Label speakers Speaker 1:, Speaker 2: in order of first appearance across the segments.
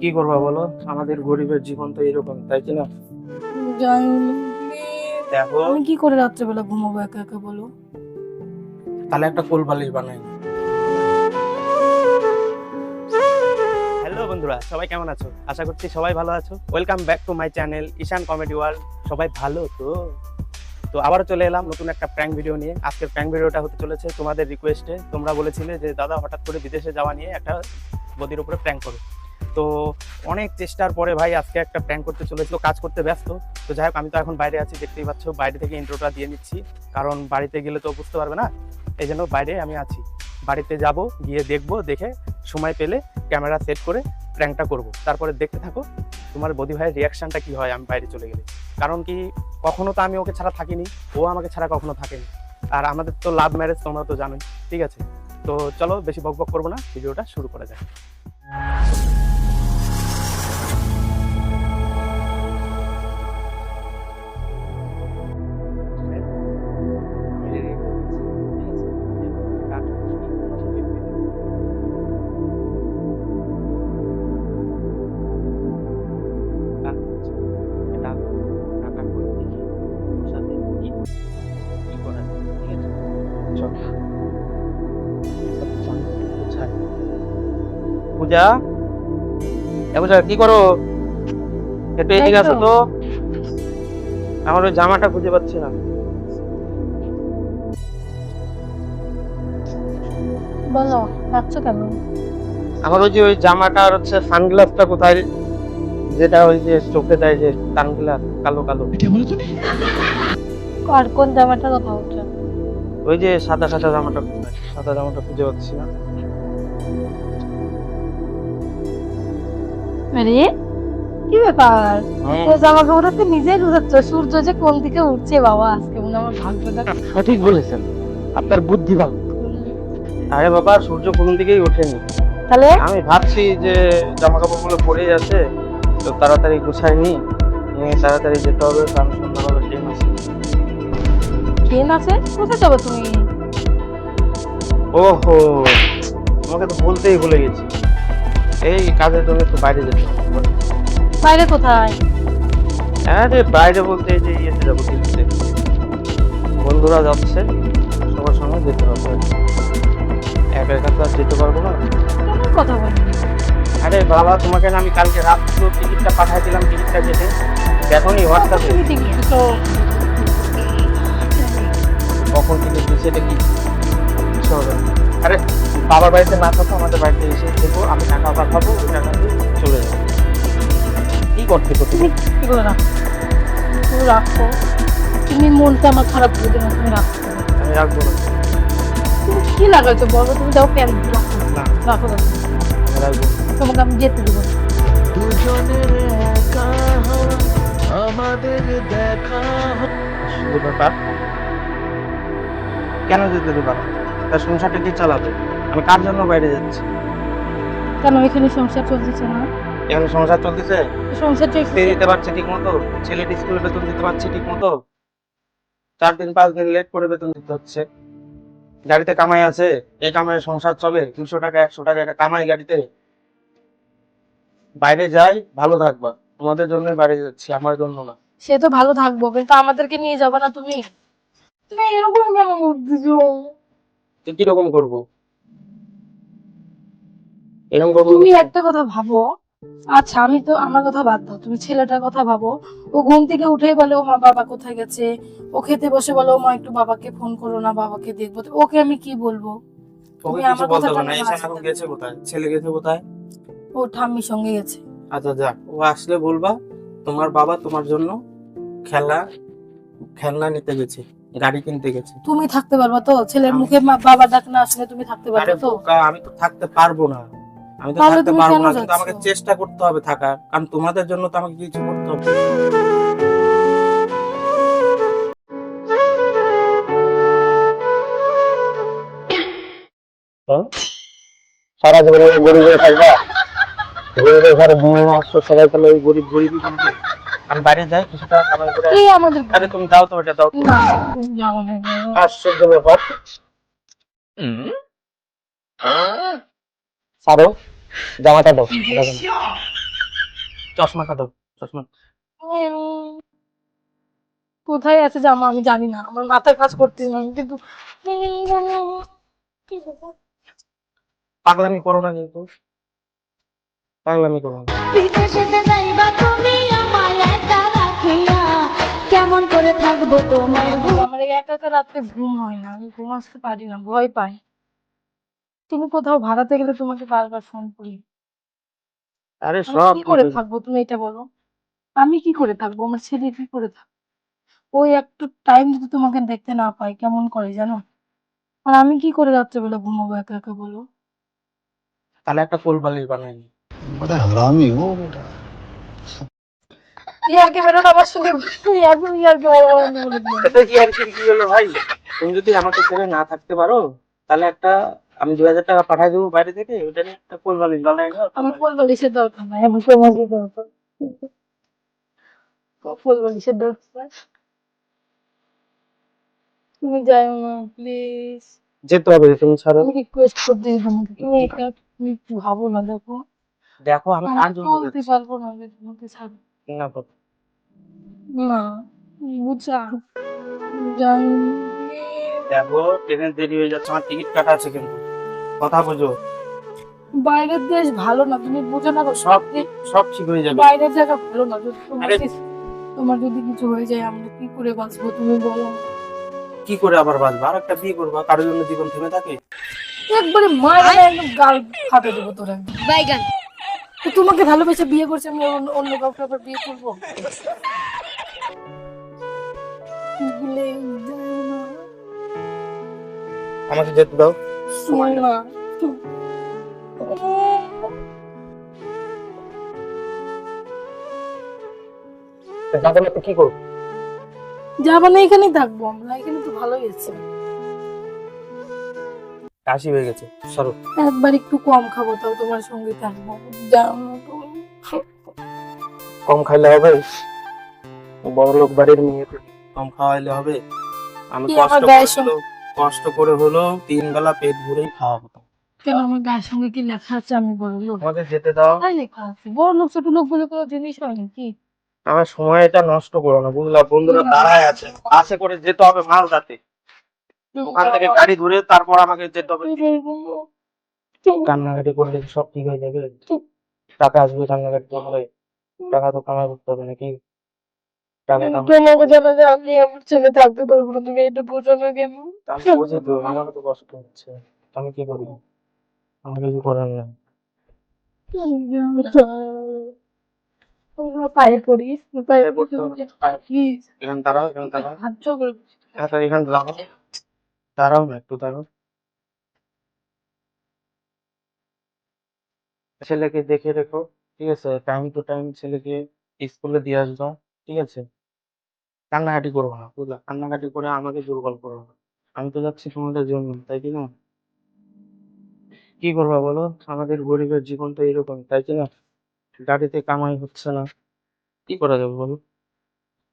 Speaker 1: কি করবা বলো? আমাদের গরিবের জীবন তো এরকম তাই কি না? দেখো।
Speaker 2: আমি কি করে রাত্রেবেলা ঘুমাবো একা একা বলো?
Speaker 1: তাহলে একটা কোল বালিশ বানাই হ্যালো বন্ধুরা সবাই কেমন আছো? আশা করছি সবাই ভালো আছো। Welcome back to my channel Ishan comedy world সবাই ভালো তো? তো আবারও চলে এলাম নতুন একটা প্র্যাঙ্ক ভিডিও নিয়ে। আজকের প্র্যাঙ্ক ভিডিওটা হতে চলেছে তোমাদের রিকোয়েস্টে তোমরা বলেছিলে যে দাদা হঠাৎ করে বিদেশে যাওয়া নিয়ে একটা বদির উপরে প্র্যাঙ্ক করো। তো অনেক চেষ্টার পরে ভাই আজকে একটা প্র্যাঙ্ক করতে চলেছিল, কাজ করতে ব্যস্ত। তো যাই হোক, আমি তো এখন বাইরে আছি, দেখতেই পাচ্ছ, বাইরে থেকে ইন্ট্রোটা দিয়ে নিচ্ছি। কারণ বাড়িতে গেলে তো বুঝতে পারবে না, এই জন্য বাইরে আমি আছি। বাড়িতে যাব, গিয়ে দেখব, দেখে সময় পেলে ক্যামেরা সেট করে প্র্যাঙ্কটা করব। তারপরে দেখতে থাকো, তোমার বদি ভাইয়ের রিয়াকশনটা কি হয়, আমি বাইরে চলে গেলে। কারণ কি, কখনো তো আমি ওকে ছাড়া থাকিনি, ও আমাকে ছাড়া কখনো থাকেনি। আর আমাদের তো লাভ ম্যারেজ তোমরা তো জানোই, ঠিক আছে? তো চলো, বেশি বক বক করব না, ভিডিওটা শুরু করা যাক পূজা? পূজা কি করো? একটু এদিকে আসো তো। আমার ওই জামাটা খুঁজে পাচ্ছি না।
Speaker 2: বলো রাখছো কেন?
Speaker 1: আমার ওই যে ওই জামাটার হচ্ছে সানগ্লাসটা কোথায়? যেটা ওই যে চোখে দেয় যে সানগ্লাস কালো কালো।
Speaker 2: আর কোন জামাটার কথা হচ্ছে
Speaker 1: ওই যে সাদা সাদা জামাটা সাদা জামাটা খুঁজে পাচ্ছি না।
Speaker 2: আরে কি ব্যাপার? ও জামা কাপড় তো নিজেই রুজাচ্ছ সূর্য যে কোন দিকে উঠছে বাবা আজকে মনে আমার ভাগ্যটা
Speaker 1: সঠিক বলেছেন। আপনার বুদ্ধি ভালো আরে বাবা সূর্য কোন দিকেই ওঠেনি।
Speaker 2: তাহলে?
Speaker 1: আমি ভাবছি যে জামা কাপড়গুলো পরেই আছে তো তাড়াতাড়ি গুছাই নি নিয়ে তাড়াতাড়ি যেতে হবে কারণ সন্ধ্যাবেলা ট্রেন আছে।
Speaker 2: ট্রেন আছে? কোথায় যাবে তুমি?
Speaker 1: ওহো তোমাকে তো বলতেই ভুলে গেছি। এই কাজের জন্য একটু বাইরে যেতে
Speaker 2: বাইরে কোথায়?
Speaker 1: আরে বাইরে বলতে এই যে ইয়েতে যাব দিল্লিতে। বন্ধুরা যাচ্ছে সবার সঙ্গে যেতে হবে। একা একা তো আর যেতে পারব না।
Speaker 2: কথা বলি
Speaker 1: আরে বাবা তোমাকে আমি কালকে রাত্রে টিকিটটা পাঠাই দিলাম টিকিটটা কেটে। দেখো নি হোয়াটসঅ্যাপে
Speaker 2: তুমি তো
Speaker 1: কখন টিকিট দিচ্ছে এটা কি হবে। আরে বাবার বাড়িতে না থাকো আমাদের বাড়িতে এসে দেখো আমি টাকা পাঠাবো ওই টাকা দিয়ে চলে যাব। কি করতে তো তুমি
Speaker 2: কি করে রাখো তুমি রাখো। তুমি মনটা আমার খারাপ করে দিও তুমি রাখো।
Speaker 1: আমি রাখব না।
Speaker 2: তুমি কি লাগাইছো বলো? তুমি দাও প্যান। রাখো
Speaker 1: না।
Speaker 2: রাখো রাখো।
Speaker 1: রাখব
Speaker 2: তোমাকে আমি যেতে দেবো।
Speaker 3: দুজনের একা আমাদের দেখা
Speaker 1: শুধু ব্যাপার? কেন যেতে দেবে না? তার সংসারটা কি চালাবে? আমি কার জন্য বাইরে যাচ্ছি?
Speaker 2: কেন এখানে সংসার চলতেছে না?
Speaker 1: এখানে সংসার চলতেছে?
Speaker 2: সংসার
Speaker 1: সে দিতে পারছে ঠিক মতো ছেলেটি স্কুলে বেতন দিতে পারছে ঠিক মতো চার দিন পাঁচ দিন লেট করে বেতন দিতে হচ্ছে। গাড়িতে কামাই আছে? এই কামাই সংসার চলে? দুশো টাকা একশো টাকা একটা কামাই গাড়িতে? বাইরে যাই ভালো থাকবা। তোমাদের জন্য বাইরে যাচ্ছি আমার জন্য না।
Speaker 2: সে তো ভালো থাকব কিন্তু আমাদেরকে নিয়ে যাবে না তুমি? তুমি এরকম কেন করতেছো?
Speaker 1: তো কীরকম করব? এরকম করব
Speaker 2: তুমি একটা কথা ভাবো। আচ্ছা আমি তো আমার কথা বাদ দাও। তুমি ছেলেটার কথা ভাবো। ও ঘুম থেকে উঠেই বলে ও মা বাবা কোথায় গেছে? ও খেতে বসে বলে ও মা একটু বাবাকে ফোন করো না বাবাকে দেখব। ওকে আমি কি বলব? তুমি আমার
Speaker 1: বলতে না। এই এখন গেছে কোথায়? ছেলে গেছে কোথায়?
Speaker 2: ও ঠাম্মির সঙ্গে গেছে।
Speaker 1: আচ্ছা যাক। ও আসলে বলবা তোমার বাবা তোমার জন্য খেলা খেলনা নিতে গেছে। গাড়ি কিনতে গেছে।
Speaker 2: তুমি থাকতে পারবা তো? ছেলের মুখে বাবা ডাক না আসলে তুমি থাকতে পারবে তো?
Speaker 1: আমি তো থাকতে পারব না। আমি তো থাকতে পারব না কিন্তু আমাকে চেষ্টা করতে হবে থাকার কারণ তোমাদের জন্য তো আমাকে কিছু করতে হবে। হ্যাঁ? সারা জীবনে ওই গরিব হয়ে থাকবা গরিবের ঘরে বউ আসছো সবাই তাহলে ওই গরিব গরিবই থাকবে আমি বাইরে যাই কিছু টাকা কামাই করে
Speaker 2: কে আমাদের
Speaker 1: আরে তুমি দাও তো এটা দাও।
Speaker 2: না যাও না।
Speaker 1: আশ্চর্য ব্যাপার। ছাড়ো জামাটা দাও। চশমা
Speaker 2: কোথায় আছে জামা আমি জানি না আমার মাথায় কাজ করতে না কিন্তু
Speaker 1: পাগলামি করো না কিন্তু। পাগলামি করো না।
Speaker 4: তুমি আমায় একা রাখিয়া। কেমন করে থাকব তোমার
Speaker 2: আমার একা একা রাত্রে ঘুম হয় না আমি ঘুম আসতে পারি না ভয় পাই। তুমি কোথাও ভাড়াতে গেলে তোমাকে বারবার ফোন করি।
Speaker 1: আরে সব
Speaker 2: কি করে থাকব তুমি এটা বলো? আমি কি করে থাকব? আমার ছেলে কি করে থাকব ওই একটু টাইম যদি তোমাকে দেখতে না পাই কেমন করে জানো? আর আমি কি করে রাত্রেবেলা ঘুমাবো একা একা বলো?
Speaker 1: তাহলে একটা কোল বালিশ বানাই
Speaker 2: বড়
Speaker 1: হারামি ও তুমি যদি আমাকে ছেড়ে না থাকতে পারো তাহলে একটা আমি হাজার টাকা পাঠাই দেবো বাইরে থেকে ওটা নিয়ে একটা কোল বালিশ
Speaker 2: আমার কোল বালিশের দরকার নাই দরকার কোল বালিশের দরকার তুমি যাই প্লিজ
Speaker 1: যেতে হবে তুমি ছাড়ো।
Speaker 2: রিকোয়েস্ট করতে তোমাকে। তুমি এটা তুমি ভাবো না দেখো।
Speaker 1: দেখো আমি জন্য
Speaker 2: চলতে
Speaker 1: যাচ্ছি?
Speaker 2: পারব না আমি তোমাকে ছাড়ো
Speaker 1: না তো।
Speaker 2: না বুঝা। জানি
Speaker 1: দেখো ট্রেনের দেরি হয়ে যাচ্ছে আমার টিকিট কাটা আছে কিন্তু। কথা বোঝো।
Speaker 2: বাইরের দেশ ভালো না তুমি বুঝো না
Speaker 1: সব সব ঠিক হয়ে যাবে।
Speaker 2: বাইরের জায়গা ভালো না যদি তোমার
Speaker 1: আরে-
Speaker 2: যদি কিছু হয়ে যায় আমরা কি করে বাঁচবো তুমি বলো।
Speaker 1: কি করে আবার বাঁচবা? আর একটা বিয়ে করবা কারোর জন্য জীবন থেমে থাকে?
Speaker 2: একবারে মায়ের একদম গাল ফাটে দেবো তোর।
Speaker 4: বাইগান
Speaker 2: তোমাকে ভালোবেসে বিয়ে করছে আমি অন্য কাউকে আবার বিয়ে করব।
Speaker 1: আমাকে যেতে দাও।
Speaker 2: না।
Speaker 1: যাব না তো কি করব?
Speaker 2: যাব না এখানেই থাকব আমরা এখানে তো ভালোই আছে।
Speaker 1: কাশি হয়ে গেছে। সরো।
Speaker 2: একবার একটু কম খাব তাও তোমার সঙ্গে থাকব।
Speaker 1: কম খাইলে হবে? বড় লোক বাড়ির মেয়ে কম খাওয়াইলে হবে? আমি
Speaker 2: কি
Speaker 1: কষ্ট করে হলেও কষ্ট করে হলেও তিন বেলা পেট ভরেই খাওয়া হতো
Speaker 2: কেন আমার গায়ের সঙ্গে কি লেখা আছে আমি বড় লোক?
Speaker 1: আমাদের যেতে দাও।
Speaker 2: কোথায় লেখা আছে। বড় লোক ছোট লোক বলে কোনো জিনিস হয় নাকি?
Speaker 1: আমার সময়টা নষ্ট করো না বুঝলা? বন্ধুরা দাঁড়ায় আছে। বাসে করে যেতে হবে মালদাতে। ওখান থেকে গাড়ি ধরে তারপর আমাকে যেতে হবে কান্নাকাটি করলে সব ঠিক হয়ে যাবে। টাকা আসবে কান্নাকাটি করলে। টাকা তো কামাই করতে হবে নাকি?
Speaker 2: তোমাকে জানা যে আমি আমার ছেলে থাকতে পারব না তুমি এটা বোঝো না কেন?
Speaker 1: আমি বুঝি তো আমার তো কষ্ট হচ্ছে। আমি কি করি? আমার কিছু করার
Speaker 2: তোমরা পায়ে পড়িস পায়ে
Speaker 1: দাঁড়াও দাঁড়াও। এখানে দাঁড়াও। দাঁড়াও না, একটু দাঁড়াও। ছেলেকে দেখে রেখো, ঠিক আছে? টাইম টু টাইম ছেলেকে স্কুলে দিয়ে আসব, ঠিক আছে? কান্নাকাটি করব না, বুঝলা? কান্নাকাটি করে আমাকে দুর্বল করব না। আমি তো যাচ্ছি তোমাদের জন্য, তাই কি না? কি করব বলো? আমাদের গরিবের জীবন তো এরকম, তাই কি না? গাড়িতে কামাই হচ্ছে না, কি করা যাবে বলো?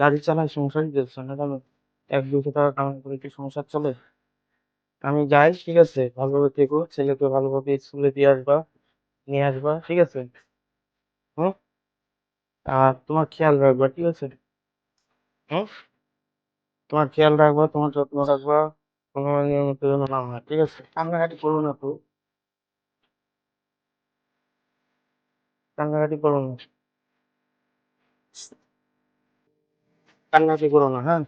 Speaker 1: গাড়ি চালায় সংসারই চলছে না কেন? এক দুশো টাকা কামাই করে কি সংসার চলে? আমি যাই, ঠিক আছে? ভালোভাবে থেকো, ছেলেকে ভালোভাবে স্কুলে দিয়ে আসবা, নিয়ে আসবা, ঠিক আছে? হুম? আর তোমার খেয়াল রাখবা, ঠিক আছে? হুম? তোমার খেয়াল রাখবা, তোমার যত্ন রাখবা কোনো নিয়মিত যেন না হয়, ঠিক আছে? কান্নাকাটি করো না তো। কান্নাকাটি করো না। কান্নাকাটি করো না হ্যাঁ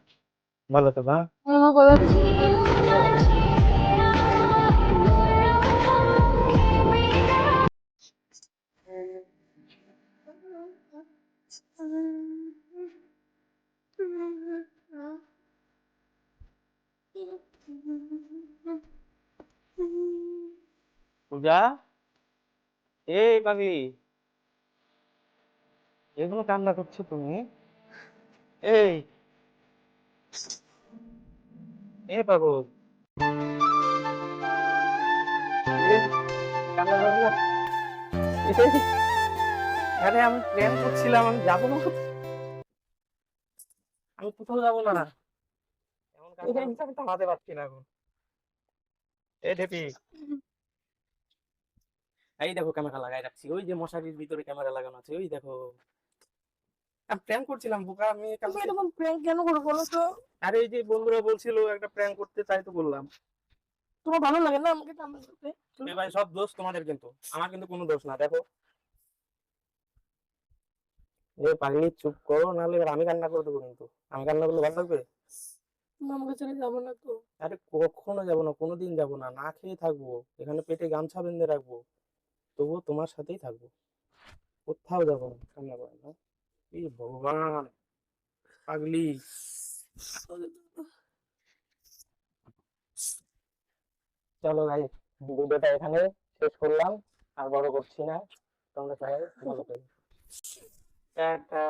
Speaker 1: ভালো থাকো। পূজা এই পাগলি। এগুলো কান্না করছ তুমি? এই। এ পাগল। আরে আমি প্ল্যান করছিলাম আমি যাব না। আমি কোথাও যাব না। এমন করছে, আমি থামাতে পারছি না এখন। এ ঢেপি। এই দেখো ক্যামেরা লাগাই রাখছি। ওই যে মশারির ভিতরে ক্যামেরা লাগানো আছে ওই দেখো। আমি প্র্যাঙ্ক করছিলাম বোকা আমি কালকে
Speaker 2: এরকম প্র্যাঙ্ক কেন করো বলো তো?
Speaker 1: আরে এই যে বন্ধুরা বলছিল একটা প্র্যাঙ্ক করতে তাই তো বললাম।
Speaker 2: তোমার ভালো লাগে না আমাকে কান্না করতে?
Speaker 1: এ ভাই সব দোষ তোমাদের কিন্তু। আমার কিন্তু কোনো দোষ না দেখো। এ পাগলি চুপ করো নাহলে এবার আমি কান্না করে দেবো কিন্তু। আমি কান্না করলে ভালো লাগবে?
Speaker 2: আমাকে ছেড়ে যাব না তো।
Speaker 1: আরে কখনো যাব না কোনোদিন যাব না না খেয়ে থাকব। এখানে পেটে গামছা বেঁধে রাখব। তবুও তোমার সাথেই থাকব। কোথাও যাব না, কান্না করে না। এই ভগবান, পাগলি। চলো ভাই ভিডিওটা এখানে শেষ করলাম, আর বড় করছি না। তোমরা সবাই ভালো করো টাটা।